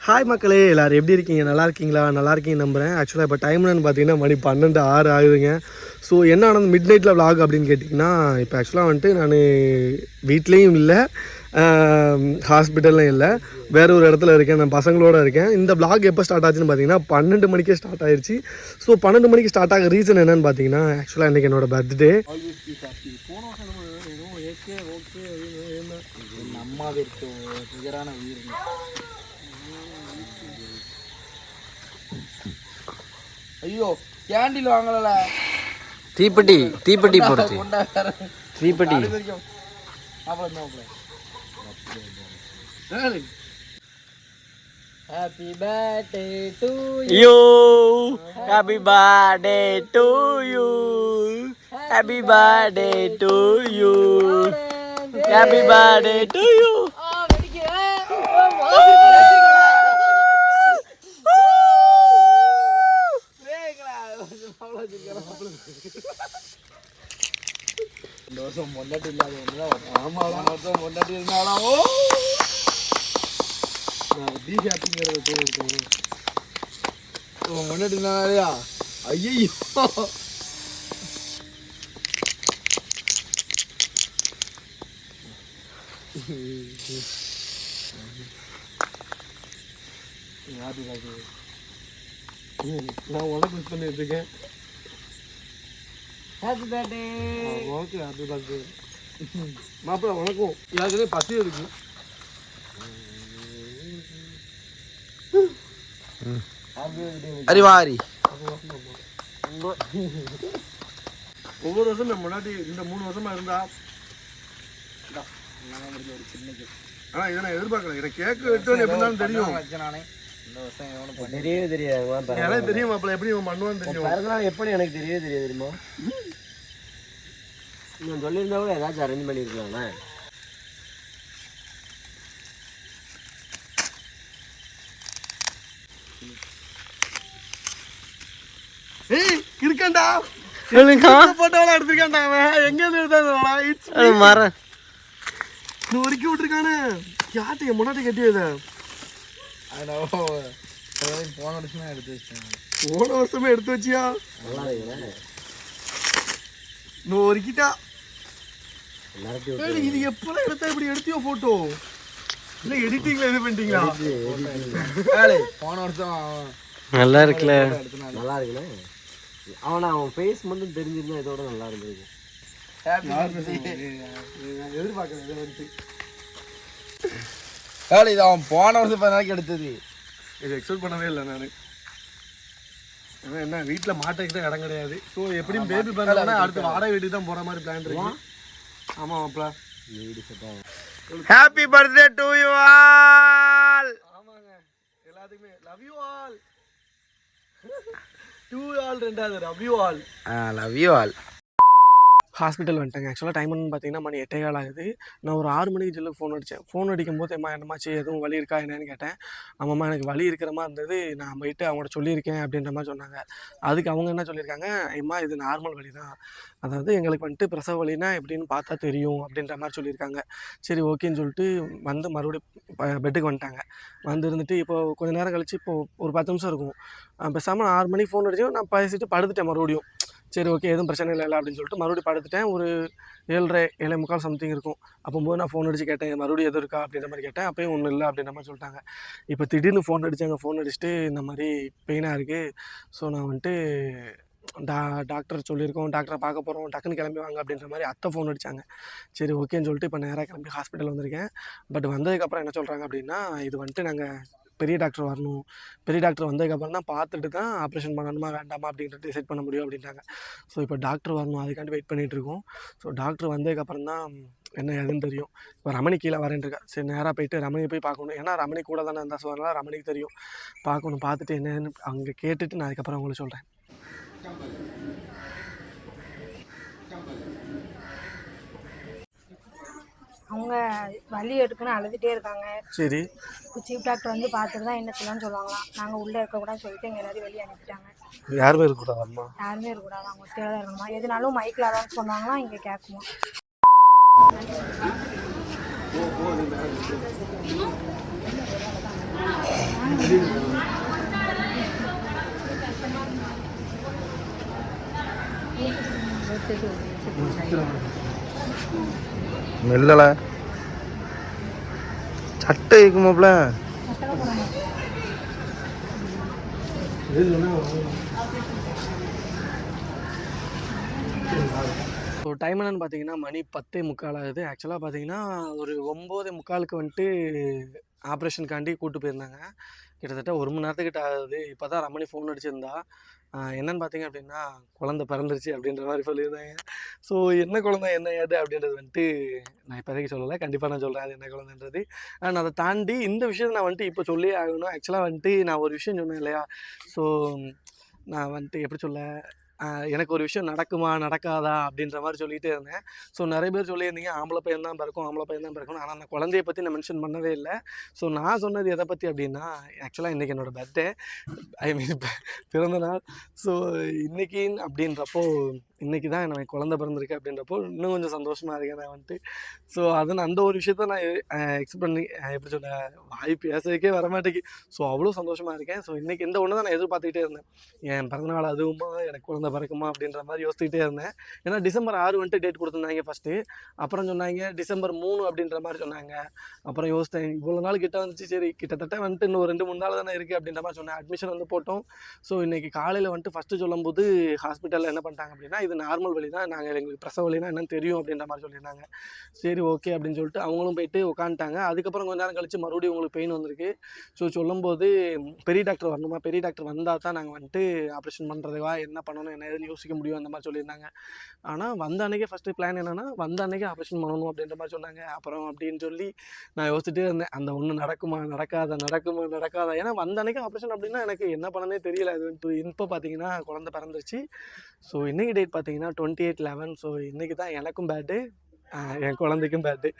Hi மக்களே எல்லாரும் எப்படி இருக்கீங்க நல்லா இருக்கீங்களா நல்லா இருக்கீங்க நம்புகிறேன் ஆக்சுவலாக இப்போ டைம்னு பார்த்தீங்கன்னா மணி பன்னெண்டு ஆறு ஆகுதுங்க ஸோ என்ன ஆனது மிட் நைட்டில் விளாக் அப்படின்னு கேட்டிங்கன்னா இப்போ ஆக்சுவலாக வந்துட்டு நான் வீட்லேயும் இல்லை ஹாஸ்பிட்டல்லையும் இல்லை வேற ஒரு இடத்துல இருக்கேன் நான் பசங்களோட இருக்கேன் இந்த vlog எப்போ ஸ்டார்ட் ஆச்சுன்னு பார்த்தீங்கன்னா பன்னெண்டு மணிக்கே ஸ்டார்ட் ஆயிடுச்சு ஸோ பன்னெண்டு மணிக்கு ஸ்டார்ட் ஆக ரீசன் என்னன்னு பார்த்தீங்கன்னா ஆக்சுவலாக இன்றைக்கி என்னோட பர்த்டே நம்மாவிற்கு நிகரான உயிர் ஐயோ கேண்டில் வாங்கல தீப்பெட்டி தீப்பெட்டி போடுச்சு தீப்பெட்டி happy birthday to you happy birthday to you happy birthday to you happy birthday to you இந்த வருஷம் பொண்டாட்டி இல்லாத ஒண்ணுதான் ஆமா வருஷம் பொண்டாட்டி இருந்தாலும் ஓ பி ஹாப்பிங்கிற பேர் இருக்கேன் உன் பொண்டாட்டி இருந்தாலையா ஐயோ நான் உனக்கு மிஸ் பண்ணிட்டு இருக்கேன். Happy birthday okay happy birthday மாப்பிள்ள பசி இருக்கு. அறிவாரி. ஒவ்வொரு வருஷம் நம்ம முன்னாடி இந்த மூணு வருஷமா இருந்தா ஆனா இதை நான் எதிர்பார்க்கல. எனக்கு கேக்கு வெட்டோன்னு எப்படி இருந்தாலும் தெரியும். தெரியவே தெரியாது எனக்கு தெரியும் மாப்பிள்ள. எப்படி இவன் பண்ணுவான்னு தெரியும். எப்படி எனக்கு தெரியவே தெரியாது தெரியுமா? நீங்கள் சொல்லியிருந்தா கூட ஏதாச்சும் அரேஞ்ச் பண்ணியிருக்கலாம்ண்ணே போட்டோலாம் எடுத்திருக்கான்டா அவன். எங்க இருந்து எடுத்தாங்க இட்ஸ் மரம் நீ ஒருக்கி விட்டுருக்கானே. யார்ட்ட முன்னாடி கட்டி அதனால போன வருஷமே எடுத்து வச்சேன் போன வருஷமே எடுத்து வச்சியா? நீ ஒருக்கிட்டா இது எப்பலாம் எடுத்தா இப்படி எடுத்தியோ போட்டோ இல்ல எடிட்டிங்ல இது பண்ணிட்டீங்களா? போன வருஷம் நல்லா இருக்குல்ல. நல்லா இருக்குண்ணே அவனை அவன் ஃபேஸ் மட்டும் தெரிஞ்சிருந்தா இதோட நல்லா இருந்திருக்கு நான் எதிர்பார்க்கறேன் இதை அவன் போன வருஷம் பதினாறு நாளைக்கு எடுத்தது? இது எக்ஸ்பெக்ட் பண்ணவே இல்லை நான். என்ன வீட்டில் மாட்டேக்கிட்ட இடம் கிடையாது. ஸோ எப்படியும் பேபி பிறந்தா அடுத்து வாடகை வீட்டுக்கு தான் போகிற மாதிரி பிளான் இருக்கு. ஆமாம் மாப்பிள. வீடு செட் ஆகும் happy birthday to you all ஆமாங்க. எல்லாத்துக்குமே. Love you all to all ரெண்டாவது love you all. Love you all hospital வந்துட்டேங்க. ஆக்சுவலாக டைம்னு பார்த்தீங்கன்னா மணி எட்டே கால் ஆகுது. நான் ஒரு ஆறு மணிக்கு ஜில்லு ஃபோன் அடித்தேன் ஃபோன் அடிக்கும்போது அம்மா என்னமாச்சு எதுவும் வலி இருக்கா? என்னன்னு கேட்டேன். ஆமாம்மா எனக்கு வலி இருக்கிற மாதிரி இருந்தது. நான் போயிட்டு அவங்கள்ட்ட சொல்லியிருக்கேன் அப்படின்ற மாதிரி சொன்னாங்க. அதுக்கு அவங்க என்ன சொல்லியிருக்காங்க? அம்மா இது நார்மல் வலி தான் அதாவது எங்களுக்கு வந்துட்டு பிரசவ வழினா எப்படின்னு பார்த்தா தெரியும் அப்படின்ற மாதிரி சொல்லியிருக்காங்க. சரி ஓகேன்னு சொல்லிட்டு வந்து மறுபடியும் பெட்டுக்கு வந்துட்டாங்க. வந்து இருந்துட்டு இப்போ கொஞ்ச நேரம் கழித்து இப்போது ஒரு பத்து நிமிஷம் இருக்கும். பேசாமல் ஆறு மணிக்கு ஃபோன் அடிச்சோம் நான் பேசிட்டு படுத்துட்டேன் மறுபடியும். சரி ஓகே எதுவும் பிரச்சனை இல்லை அப்படின்னு சொல்லிட்டு மறுபடியும் படுத்துட்டேன். ஒரு ஏழரை ஏழை முக்கால் சம்திங் இருக்கும். அப்போது நான் ஃபோன் அடிச்சு கேட்டேன் மறுபடியும் எதுவும் இருக்கா? அப்படின்ற மாதிரி கேட்டேன். அப்பயும் ஒன்றும் இல்லை அப்படின்ற மாதிரி சொல்லிட்டாங்க. இப்போ திடீர்னு ஃபோன் அடித்தாங்க ஃபோன் அடிச்சுட்டு இந்த மாதிரி பெயினாக இருக்குது ஸோ நான் வந்துட்டு டா டாக்டர் சொல்லியிருக்கோம். டாக்டரை பார்க்க போகிறோம் டக்குன்னு கிளம்பி வாங்க அப்படின்ற மாதிரி அத்தை ஃபோன் அடித்தாங்க சரி ஓகேன்னு சொல்லிட்டு இப்போ நேராக கிளம்பி ஹாஸ்பிட்டல் வந்திருக்கேன். பட் வந்ததுக்கப்புறம் என்ன சொல்கிறாங்க அப்படின்னா இது வந்துட்டு நாங்கள் பெரிய டாக்டர் வரணும். பெரிய டாக்டர் வந்ததுக்கப்புறம் தான் பார்த்துட்டு தான் ஆப்ரேஷன் பண்ணணுமா வேண்டாமா அப்படின்றது டிசைட் பண்ண முடியும் அப்படின்ட்டாங்க. ஸோ இப்போ டாக்டர் வரணும் அதுக்காண்டி வெயிட் பண்ணிகிட்டு இருக்கோம் ஸோ டாக்டர் வந்ததுக்கப்புறம் தான் என்ன ஏதுன்னு தெரியும். இப்போ ரமணி கீழே வரேன் இருக்கா சரி நேராக போயிட்டு ரமணியை போய் பார்க்கணும். ஏன்னா ரமணி கூட தானே இருந்தால் ஸோ அதனால் ரமணிக்கு தெரியும். பார்க்கணும் பார்த்துட்டு என்னன்னு அங்கே கேட்டுட்டு நான் அதுக்கப்புறம் உங்களுக்கு சொல்கிறேன் அவங்க வலி எடுக்குன்னு அழுதுகிட்டே இருக்காங்க. சரி. இப்போ சீஃப் டாக்டர் வந்து பார்த்துட்டு தான் என்ன செய்யலாம்னு சொல்லுவாங்களாம். நாங்கள் உள்ளே இருக்கக்கூடாதுன்னு சொல்லிட்டு எங்கள் எல்லாரையும் வெளியே அனுப்பிட்டாங்க. யாருமே இருக்கக்கூடாது அம்மா யாருமே இருக்கக்கூடாது அவங்க ஒத்தையில தான் இருக்கணுமா? எதுனாலும் மைக்கில் தான் சொன்னாங்களாம் இங்கே கேட்குமா ஓ மெல்லல. சட்டை இருக்குமாப்ல? ஸோ டைம் என்னன்னு பார்த்தீங்கன்னா மணி பத்தே முக்கால் ஆகுது. ஆக்சுவலாக பார்த்தீங்கன்னா ஒரு ஒம்பது முக்காலுக்கு வந்துட்டு ஆப்ரேஷனுக்காண்டி கூப்பிட்டு போயிருந்தாங்க. கிட்டத்தட்ட ஒரு மணி நேரத்துக்கிட்ட ஆகுது. இப்போ தான் ரமணி ஃபோன் அடிச்சிருந்தா. என்னன்னு பார்த்தீங்க அப்படின்னா குழந்தை பிறந்துருச்சு அப்படின்ற மாதிரி சொல்லியிருந்தாங்க. ஸோ என்ன குழந்தை என்ன ஏது அப்படின்றது வந்துட்டு நான் இப்போதைக்கு சொல்லலை. கண்டிப்பாக நான் சொல்கிறேன் அது என்ன குழந்தைன்றது. அண்ட் அதை தாண்டி இந்த விஷயத்தை நான் வந்துட்டு இப்போ சொல்லியே ஆகணும். ஆக்சுவலாக வந்துட்டு நான் ஒரு விஷயம் சொன்னேன் இல்லையா? ஸோ நான் வந்துட்டு எப்படி சொல்ல எனக்கு ஒரு விஷயம் நடக்குமா நடக்காதா? அப்படின்ற மாதிரி சொல்லிகிட்டே இருந்தேன். ஸோ நிறைய பேர் சொல்லியிருந்தீங்க ஆம்பளை பையன் தான் பிறக்கும் ஆம்பளை பையன் தான் பிறக்கணும் ஆனால் அந்த குழந்தைய பற்றி நான் மென்ஷன் பண்ணவே இல்லை. ஸோ நான் சொன்னது எதை பற்றி அப்படின்னா ஆக்சுவலாக இன்றைக்கி என்னோடய பர்த்டே ஐ மீன் பிறந்த நாள். ஸோ இன்றைக்கி அப்படின்றப்போ இன்றைக்கி தான் எனக்கு குழந்த பிறந்திருக்கு அப்படின்றப்போ இன்னும் கொஞ்சம் சந்தோஷமாக இருக்கேன் நான் வந்துட்டு. ஸோ அது நான் அந்த ஒரு விஷயத்த நான் எக்ஸ்பெக்ட் பண்ணி எப்படி சொல்ல வாய் பேசுறதுக்கே வரமாட்டேங்குது. ஸோ அவ்வளோ சந்தோஷமாக இருக்கேன். ஸோ இன்றைக்கி இந்த ஒன்று தான் நான் எதிர்பார்த்துக்கிட்டே இருந்தேன். என் பிறந்தநாள் அதுவுமா எனக்கு குழந்தை பிறக்குமா அப்படின்ற மாதிரி யோசிச்சுக்கிட்டே இருந்தேன். ஏன்னா டிசம்பர் ஆறு வந்துட்டு டேட் கொடுத்துருந்தாங்க ஃபஸ்ட்டு அப்புறம் சொன்னாங்க டிசம்பர் மூணு அப்படின்ற மாதிரி சொன்னாங்க. அப்புறம் யோசித்தேன் இவ்வளோ நாள் கிட்ட வந்துச்சு சரி கிட்டத்தட்ட வந்துட்டு இன்னும் ரெண்டு மூணு நாள் தானே இருக்குது அப்படின்ற மாதிரி சொன்னேன். அட்மிஷன் வந்து போட்டோம். ஸோ இன்றைக்கி காலையில் வந்துட்டு ஃபஸ்ட்டு சொல்லும்போது ஹாஸ்பிட்டலில் என்ன பண்ணிட்டாங்க அப்படின்னா இது நார்மல் வழி தான். நாங்கள் எங்களுக்கு பிரசவ வழினா என்னன்னு தெரியும் அப்படின்ற மாதிரி சொல்லியிருந்தாங்க. சரி ஓகே அப்படின்னு சொல்லிட்டு அவங்களும் போயிட்டு உட்காந்துட்டாங்க. அதுக்கப்புறம் கொஞ்ச நேரம் கழிச்சு மறுபடியும் உங்களுக்கு பெயின் வந்திருக்கு. ஸோ சொல்லும்போது பெரிய டாக்டர் வரணுமா? பெரிய டாக்டர் வந்தால் தான் நாங்கள் வந்துட்டு ஆப்ரேஷன் பண்ணுறதுவா என்ன பண்ணணும்? என்ன ஏதுன்னு யோசிக்க முடியும் அந்த மாதிரி சொல்லியிருந்தாங்க. ஆனால் வந்த அன்னைக்கே ஃபஸ்ட்டு பிளான் என்னென்னா வந்த அன்றைக்கே ஆப்ரேஷன் பண்ணணும் அப்படின்ற மாதிரி சொன்னாங்க. அப்புறம் அப்படின்னு சொல்லி நான் யோசிச்சுட்டே இருந்தேன். அந்த ஒன்று நடக்குமா நடக்காத நடக்குமா நடக்காதா? ஏன்னா வந்த அன்னைக்கு ஆப்ரேஷன் அப்படின்னா எனக்கு என்ன பண்ணனே தெரியல. அது இப்போ பார்த்தீங்கன்னா குழந்தை பிறந்துருச்சு. ஸோ இன்றைக்கி டேட் பார்த்தீங்கன்னா டுவெண்ட்டி எயிட் லெவன் ஸோ இன்றைக்கி தான் எனக்கும் பேட்டு என் குழந்தைக்கும் பேட்டு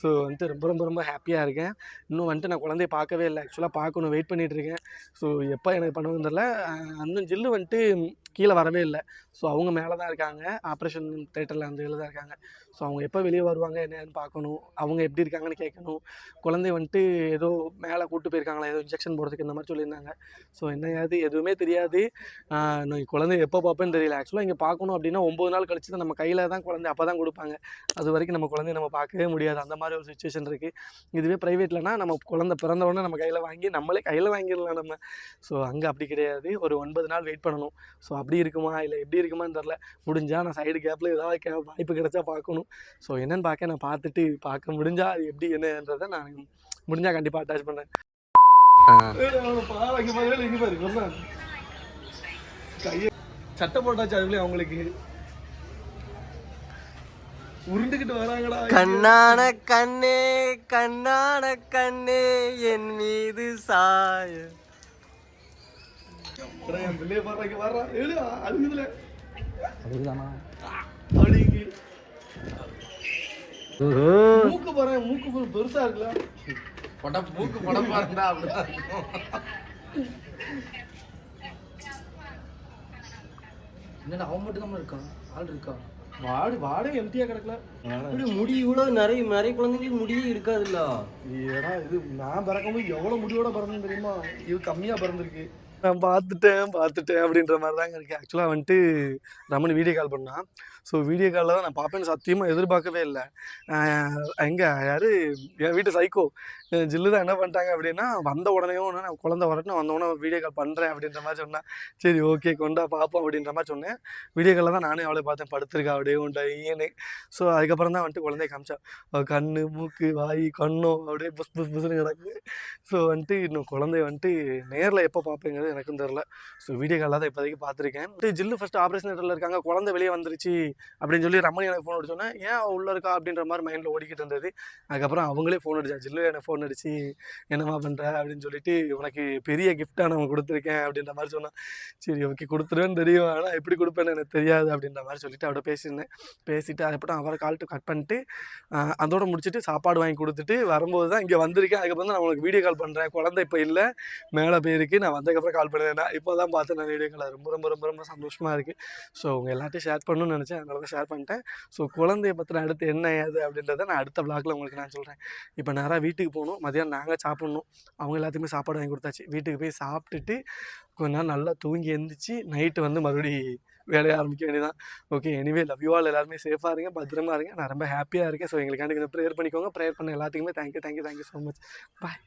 ஸோ வந்துட்டு ரொம்ப ரொம்ப ரொம்ப ஹாப்பியாக இருக்கேன். இன்னும் வந்துட்டு நான் குழந்தைய பார்க்கவே இல்லை. ஆக்சுவலாக பார்க்கணும் வெயிட் பண்ணிகிட்டு இருக்கேன். ஸோ எப்போ எனக்கு பண்ணுவோம் தெரில அந்த ஜில்லு வந்துட்டு கீழே வரவே இல்லை. ஸோ அவங்க மேலே தான் இருக்காங்க. ஆப்ரேஷன் தேட்டரில் அந்த இதில் தான் இருக்காங்க. ஸோ அவங்க எப்போ வெளியே வருவாங்க என்னன்னு பார்க்கணும். அவங்க எப்படி இருக்காங்கன்னு கேட்கணும். குழந்தை வந்துட்டு ஏதோ மேலே கூட்டு போயிருக்காங்களா? ஏதோ இன்ஜெக்ஷன் போடுறதுக்கு இந்த மாதிரி சொல்லியிருந்தாங்க. ஸோ என்னையாது எதுவுமே தெரியாது. நான் குழந்தை எப்போ பார்ப்பேன்னு தெரியல. ஆக்சுவலாக இங்கே பார்க்கணும் அப்படின்னா ஒம்பது நாள் கழிச்சு தான் நம்ம கையில் தான் குழந்தை அப்போ தான் கொடுப்பாங்க. அது வரைக்கும் நம்ம குழந்தைய நம்ம பார்க்கவே முடியாது. அந்த மாதிரி ஒரு சுச்சுவேஷன் இருக்குது இதுவே ப்ரைவேட்லனா நம்ம குழந்தை பிறந்த உடனே நம்ம கையில் வாங்கி நம்மளே கையில் வாங்கிடலாம் நம்ம. ஸோ அங்கே அப்படி கிடையாது. ஒரு ஒன்பது நாள் வெயிட் பண்ணணும். ஸோ அப்படி இருக்குமா? இல்லை எப்படி இருக்குமான்னு தெரில முடிஞ்சால் நான் சைடு கேப்பில் ஏதாவது கே வாய்ப்பு கிடைச்சா பார்க்கணும். ஸோ என்னன்னு பார்க்க நான் பார்த்துட்டு பார்க்க முடிஞ்சா அது எப்படி என்னன்றதை நான் முடிஞ்சா கண்டிப்பாக அட்டாச் பண்ணேன் சட்டை போட்டாச்சு அதுலேயும் அவங்களுக்கு. உருண்டுக்கிட்டு வராங்கடா. கண்ணான கண்ணே கண்ணான கண்ணே என் மீது சாய. என் பிள்ளைய பாடுறாங்க வர்றா எழு அழுகுதுல. மூக்கு பாரு மூக்கு பெருசா இருக்குல்ல. படம் மூக்கு படமா இருந்தா அப்படிதான் இருக்கும். என்னடா அவன் மட்டும் தான் இருக்கான் ஆள் இருக்கா? வாடு வாடே எம்டியா கிடக்கல. முடி இவ்வளவு நிறைய நிறைய குழந்தைங்களுக்கு முடியே இருக்காதுல்ல? ஏடா இது நான் பிறக்கும்போது எவ்வளவு முடியோட பிறந்தேன் தெரியுமா? இது கம்மியா பிறந்திருக்கு. நான் பார்த்துட்டேன் பார்த்துட்டேன் அப்படின்ற மாதிரி தாங்க இருக்கு ஆக்சுவலாக வந்துட்டு ரமணி வீடியோ கால் பண்ணான் ஸோ வீடியோ காலில் தான் நான் பார்ப்பேன்னு சத்தியமாக எதிர்பார்க்கவே இல்லை. எங்கே? யார்? என் வீட்டு சைக்கோ ஜில்லு தான் என்ன பண்ணிட்டாங்க அப்படின்னா வந்த உடனேயும் நான் குழந்த வரட்டும் வந்த உடனே வீடியோ கால் பண்ணுறேன் அப்படின்ற மாதிரி சொன்னேன் சரி ஓகே கொண்டா பார்ப்போம் அப்படின்ற மாதிரி சொன்னேன். வீடியோ காலில் தான் நானே அவளை பார்த்தேன் படுத்திருக்கா அப்படியே உண்டா ஏன்னு ஸோ அதுக்கப்புறம் தான் வந்துட்டு குழந்தைய காமிச்சா. கண்ணு மூக்கு வாய் கண்ணோ அப்படியே புஸ் புஸ் புஸ்னு கிடக்கு. ஸோ வந்துட்டு இன்னும் குழந்தைய வந்துட்டு நேரில் எப்போ பார்ப்பேங்க பார்ப்பேங்கிறது எனக்கும் தெரில ஸோ வீடியோ காலில் தான் இப்போதைக்கு பார்த்துருக்கேன். ஜில்லு ஃபஸ்ட்டு ஆப்ரேஷன் தேட்டரில் இருக்காங்க குழந்தை வெளியே வந்துருச்சு அப்படின்னு சொல்லி ரமணி எனக்கு ஃபோன் அடிச்சோன்னே ஏன் உள்ளே உள்ள இருக்கா? அப்படின்ற மாதிரி மைண்டில் ஓடிக்கிட்டு இருந்தது. அதுக்கப்புறம் அவங்களே ஃபோன் அடிச்சா ஜில்லு எனக்கு ஃபோன் அடிச்சு? என்னம்மா பண்ணுற அப்படின்னு சொல்லிட்டு உனக்கு பெரிய கிஃப்டாக நான் கொடுத்துருக்கேன் அப்படின்ற மாதிரி சொன்னான். சரி ஓகே கொடுத்துருவேன்னு தெரியும். ஆனால் எப்படி கொடுப்பேன்னு எனக்கு தெரியாது அப்படின்ற மாதிரி சொல்லிட்டு அவட பேசியிருந்தேன். பேசிட்டு அதுக்கப்புறம் அவரை கால்ட்டு கட் பண்ணிட்டு அதோட முடிச்சுட்டு சாப்பாடு வாங்கி கொடுத்துட்டு வரும்போது தான் இங்கே வந்திருக்கேன். அதுக்கப்புறம் தான் நான் உனக்கு வீடியோ கால் பண்ணுறேன் குழந்தை இப்போ இல்லை. மேலே போயிருக்கு நான் வந்ததுக்கப்புறம் கால் பண்ணியிருந்தேன் இப்போ தான் பார்த்து நான் வீடியோ ரொம்ப ரொம்ப ரொம்ப ரொம்ப சந்தோஷமாக இருக்குது ஸோ உங்கள் எல்லாத்தையும் ஷேர் பண்ணணும்னு நினச்சேன். அதனால தான் ஷேர் பண்ணிட்டேன். ஸோ குழந்தைய பற்றின அடுத்து என்ன ஏது அப்படின்றத நான் அடுத்த பிளாக்ல உங்களுக்கு நான் சொல்கிறேன் இப்போ நேராக வீட்டுக்கு போகணும். மதியானம் நாங்கள் சாப்பிட்ணும். அவங்க எல்லாத்துக்குமே சாப்பாடு வாங்கி கொடுத்தாச்சு. வீட்டுக்கு போய் சாப்பிட்டுட்டு கொஞ்ச நேரம் நல்லா தூங்கி எழுந்திரிச்சு நைட்டு வந்து மறுபடி வேலையை ஆரம்பிக்க வேண்டியதான் okay anyway love you all எல்லாருமே சேஃபாக இருங்க. பத்திரமா இருங்க. நான் ரொம்ப ஹாப்பியாக இருக்கேன். ஸோ எங்களுக்காண்டி கொஞ்சம் ப்ரேயர் பண்ணிக்கோங்க. ப்ரேயர் பண்ண எல்லாத்துக்குமே thank you thank you thank you so much bye